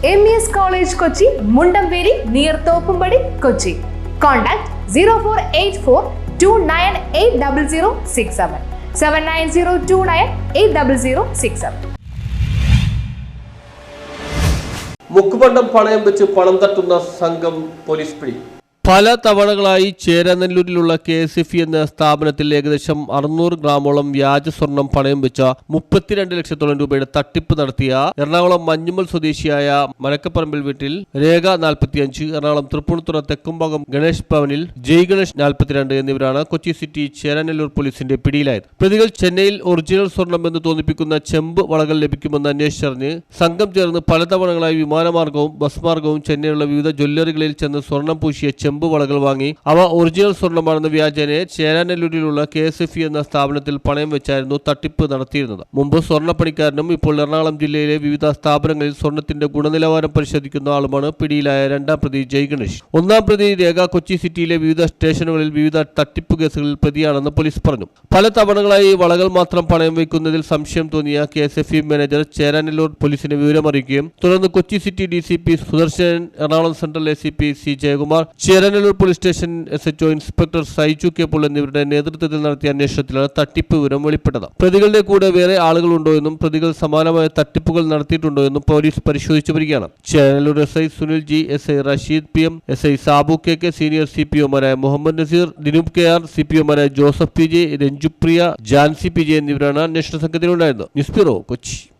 M E S college Kochi Mundamperi near Thoppumpady Kochi contact zero four eight four two nine eight double zero six seven seven nine zero two nine eight double zero six seven മുക്കുപണ്ടം പണയം വെച്ച് പണം തട്ടുന്ന സംഘം police പിടി പല തവണകളായി ചേരാനെല്ലൂരിലുള്ള K S F എന്ന സ്ഥാപനത്തിൽ ഏകദേശം അറുന്നൂറ് ഗ്രാമോളം വ്യാജ സ്വർണം പണയം വെച്ച മുപ്പത്തിരണ്ട് ലക്ഷത്തോളം രൂപയുടെ തട്ടിപ്പ് നടത്തിയ എറണാകുളം മഞ്ഞുമൽ സ്വദേശിയായ മലക്കപ്പറമ്പിൽ വീട്ടിൽ രേഖ നാൽപ്പത്തിയഞ്ച് എറണാകുളം തൃപ്പൂണിത്തുറ തെക്കുംഭാഗം ഗണേഷ് ഭവനിൽ ജയ് ഗണേഷ് നാൽപ്പത്തിരണ്ട് എന്നിവരാണ് കൊച്ചി സിറ്റി ചേരാനെല്ലൂർ പോലീസിന്റെ പിടിയിലായത്. പ്രതികൾ ചെന്നൈയിൽ ഒറിജിനൽ സ്വർണം എന്ന് തോന്നിപ്പിക്കുന്ന ചെമ്പ് വളകൾ ലഭിക്കുമെന്ന് അന്വേഷിച്ചറിഞ്ഞ് സംഘം ചേർന്ന് പല തവണകളായി വിമാനമാർഗവും ബസ് മാർഗവും ചെന്നൈയിലുള്ള വിവിധ ജ്വല്ലറികളിൽ ചെന്ന് സ്വർണം പൂശിയ ചെമ്പ് വളകൾ വാങ്ങി അവ ഒറിജിനൽ സ്വർണമാണെന്ന് വ്യാജനെ ചേരാനെല്ലൂരിലുള്ള കെ എസ് എഫ് എന്ന സ്ഥാപനത്തിൽ പണയം വെച്ചായിരുന്നു തട്ടിപ്പ് നടത്തിയിരുന്നത്. മുമ്പ് സ്വർണപ്പണിക്കാരനും ഇപ്പോൾ എറണാകുളം ജില്ലയിലെ വിവിധ സ്ഥാപനങ്ങളിൽ സ്വർണത്തിന്റെ ഗുണനിലവാരം പരിശോധിക്കുന്ന ആളുമാണ് പിടിയിലായ രണ്ടാം പ്രതി ജയ് ഗണേഷ്. ഒന്നാം പ്രതി രേഖ കൊച്ചി സിറ്റിയിലെ വിവിധ സ്റ്റേഷനുകളിൽ വിവിധ തട്ടിപ്പ് കേസുകളിൽ പ്രതിയാണെന്ന് പോലീസ് പറഞ്ഞു. പല തവണകളായി വളകൾ മാത്രം പണയം വയ്ക്കുന്നതിൽ സംശയം തോന്നിയ K S F E manager Cheranallur പോലീസിനെ വിവരമറിയിക്കുകയും തുടർന്ന് Kochi city D C P Sudarshan Ernakulam central A C P C Jayakumar Cheranallur police station S H O inspector Saiju K Paul എന്നിവരുടെ നേതൃത്വത്തിൽ നടത്തിയ അന്വേഷണത്തിലാണ് തട്ടിപ്പ് വിവരം വെളിപ്പെട്ടത്. പ്രതികളുടെ കൂടെ വേറെ ആളുകളുണ്ടോ എന്നും പ്രതികൾ സമാനമായ തട്ടിപ്പുകൾ നടത്തിയിട്ടുണ്ടോ എന്നും പോലീസ് പരിശോധിച്ചു വരികയാണ്. Cheranallur S I Sunil G S I Rasheed P M S I Sabu K K senior C P ഒമാരായ Muhammad Naseer Dinoop K R C P ഒമാരായ Joseph P J Ranjupriya Jancy P J എന്നിവരാണ് അന്വേഷണ സംഘത്തിലുണ്ടായിരുന്നത്. News bureau Kochi.